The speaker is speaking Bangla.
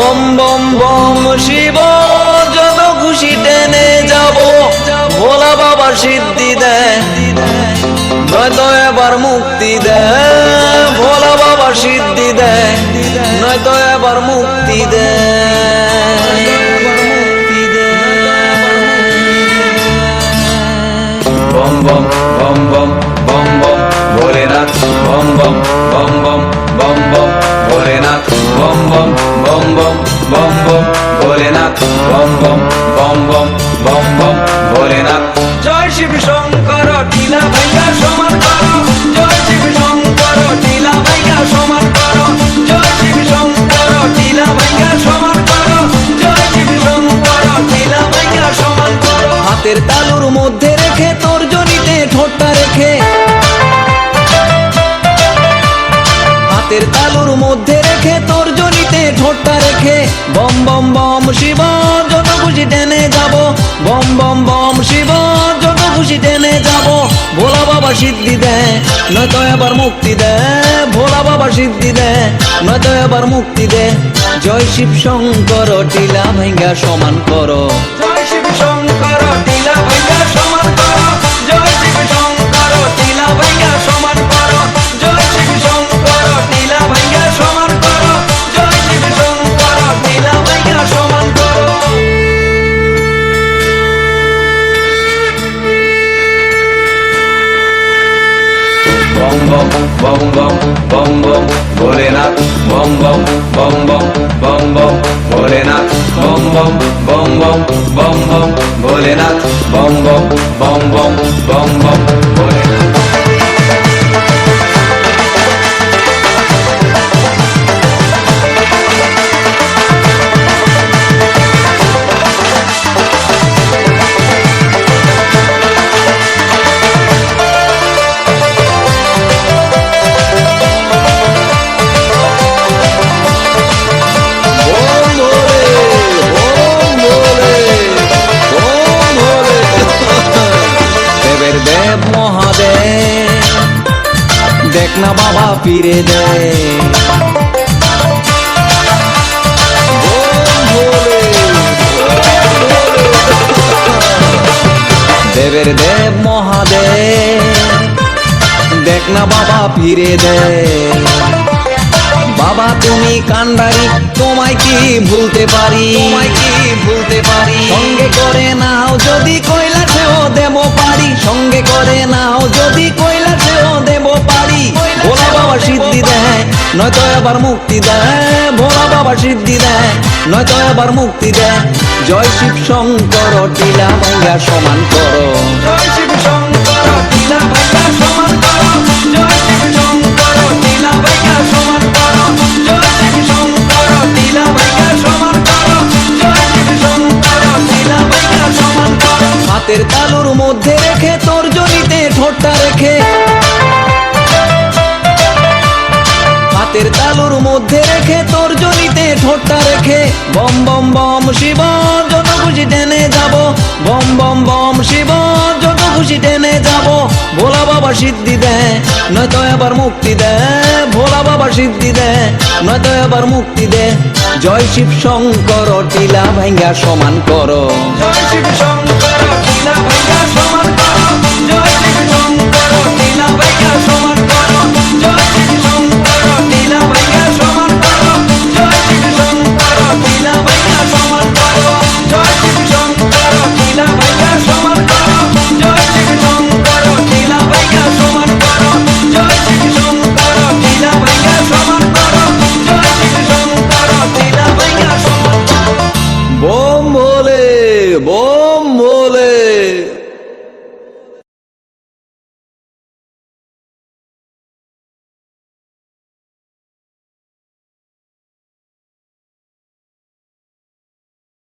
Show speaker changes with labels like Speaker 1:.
Speaker 1: বম বম বম শিব যত খুশি টেনে যাব ভোলা বাবা সিদ্ধি দেয় নয়তো এবার মুক্তি দেয় ভোলা বাবা সিদ্ধি দেয় নয়তো এবার মুক্তি দেয়
Speaker 2: বম বম বম বম বম বম ভোলেনাথ বম বম বম বম বম বম ভোলেনাথ বম বম বম বম বম বম ভোলেনাথ বম বম বম বম বম বম ভোলেনাথ
Speaker 1: জয় শিব শঙ্কর টিলা ভাইয়া সমান করো জয় শিব শঙ্কর টিলা ভাইয়া সমান করো জয় শিব শঙ্কর টিলা ভাইয়া সমান করো জয় শিব শঙ্কর টিলা ভাইয়া সমান করো হাতের তালুর মধ্যে ঠোঁটটা রেখে বম বম বম, শিব, যত খুশি টেনে যাব। বম বম বম, শিব, যত খুশি টেনে যাব। ভোলা বাবা সিদ্ধি দেয় নয়তো এবার মুক্তি দেয় ভোলা বাবা সিদ্ধি দেয় নয়তো এবার মুক্তি দে। জয় শিব শঙ্কর, টিলা ভাঙ্গা সমান করো। জয় শিব শঙ্কর
Speaker 2: বম বম বম বম বম ভোলেনাথ বম বম বম বম বম বম ভোলেনাথ বম বম বম বম বম বম ভোলেনাথ বম বম বম বম বম বম ভোলেনাথ
Speaker 1: দেখ না বাবা ফিরে দে। দেবের দেব মহাদেব দেখ না বাবা ফিরে দে। বাবা তুমি কান্ডারি তোমায় কি ভুলতে পারি? তোমায় কি ভুলতে পারি? সঙ্গে করে নাও যদি কৈলাসেও দেব পারি। নয়তো এবার মুক্তি দেয় ভোলা বাবা সিদ্ধি দেয়। নয়তো এবার মুক্তি দেয়। জয় শিব শঙ্কর টিলা ভাইয়া সমান করো। জয় শিব শঙ্কর টিলা ভাইয়া সমান করো। জয় শিব শঙ্কর টিলা ভাইয়া সমান করো। জয় শিব শঙ্কর টিলা ভাইয়া সমান করো। জয় শিব শঙ্কর টিলা ভাইয়া সমান করো। হাতের তালুর মধ্যে রেখে তোর জনিতে ঠোঁটটা রেখে হাতের তালুর মধ্যে রেখে তোর জনিতে ঠোঁটটা রেখে। বম বম বম, শিব যত খুশি টেনে যাব। বম বম বম, শিব যত খুশি টেনে যাব। ভোলা বাবা সিদ্ধি দেয় নয়তো এবার মুক্তি দেয় ভোলা বাবা সিদ্ধি দেয় নয়তো এবার মুক্তি দে। জয় শিব শঙ্কর, টিলা ভাঙ্গা সমান করো। জয় শিব শঙ্কর, টিলা